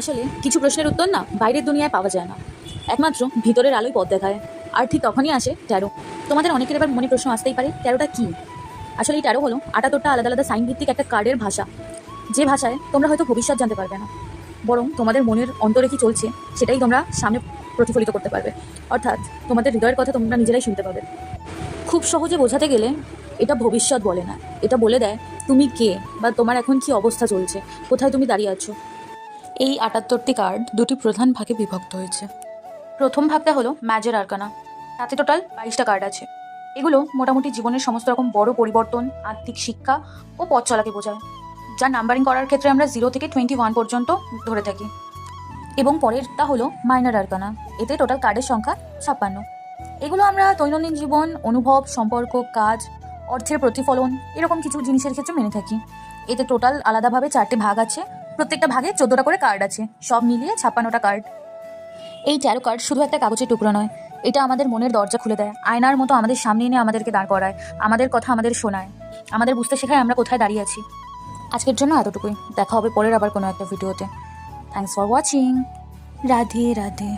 আসলে কিছু প্রশ্নের উত্তর না বাইরের দুনিয়ায় পাওয়া যায় না। একমাত্র ভিতরের আলোয় পথ দেখায়। আর ঠিক তখনই আসে ট্যারো। তোমাদের অনেকের এবার মনে প্রশ্ন আসতেই পারে, ট্যারোটা কী? আসলে এই ট্যারো হলো আটাত্তরটা আলাদা আলাদা সাইন ভিত্তিক একটা কার্ডের ভাষা। যে ভাষায় তোমরা হয়তো ভবিষ্যৎ জানতে পারবে না। বরং তোমাদের মনের অন্তরে কি চলছে সেটাই তোমরা সামনে প্রতিফলিত করতে পারবে। অর্থাৎ তোমাদের হৃদয়ের কথা তোমরা নিজেরাই শুনতে পাবে। খুব সহজে বোঝাতে গেলে এটা ভবিষ্যৎ বলে না। এটা বলে দেয়, তুমি কে? বা তোমার এখন কি অবস্থা চলছে? কোথায় তুমি দাঁড়িয়ে আছো? এই আটাত্তরটি কার্ড দুটি প্রধান ভাগে বিভক্ত হয়েছে। প্রথম ভাগটা হলো ম্যাজের আরকানা। তাতে টোটাল বাইশটা কার্ড আছে। এগুলো মোটামুটি জীবনের সমস্ত রকম বড় পরিবর্তন, আত্মিক শিক্ষা ও পথ চলাকে বোঝায়। যা নাম্বারিং করার ক্ষেত্রে আমরা জিরো থেকে টোয়েন্টি ওয়ান পর্যন্ত ধরে থাকি। এবং পরেরটা হলো মাইনার আরকানা। এতে টোটাল কার্ডের সংখ্যা ছাপ্পান্ন। এগুলো আমরা দৈনন্দিন জীবন, অনুভব, সম্পর্ক, কাজ, অর্থের প্রতিফলন, এরকম কিছু জিনিসের ক্ষেত্রে মেনে থাকি। এতে টোটাল আলাদাভাবে চারটে ভাগ আছে। প্রত্যেকটা ভাগে চোদ্দটা করে কার্ড আছে। সব মিলিয়ে ছাপ্পান্নটা কার্ড এই ট্যারো কার্ড শুধু একটা কাগজের টুকরো নয়, এটা আমাদের মনের দরজা খুলে দেয়। আয়নার মতো আমাদের সামনে এনে আমাদেরকে দাঁড় করায়, আমাদের কথা আমাদের শোনায়, আমাদের বুঝতে শেখায় আমরা কোথায় দাঁড়িয়ে আছি। আজকের জন্য এতটুকুই। দেখা হবে পরের আবার কোনো একটা ভিডিওতে thanks for watching Radhe Radhe.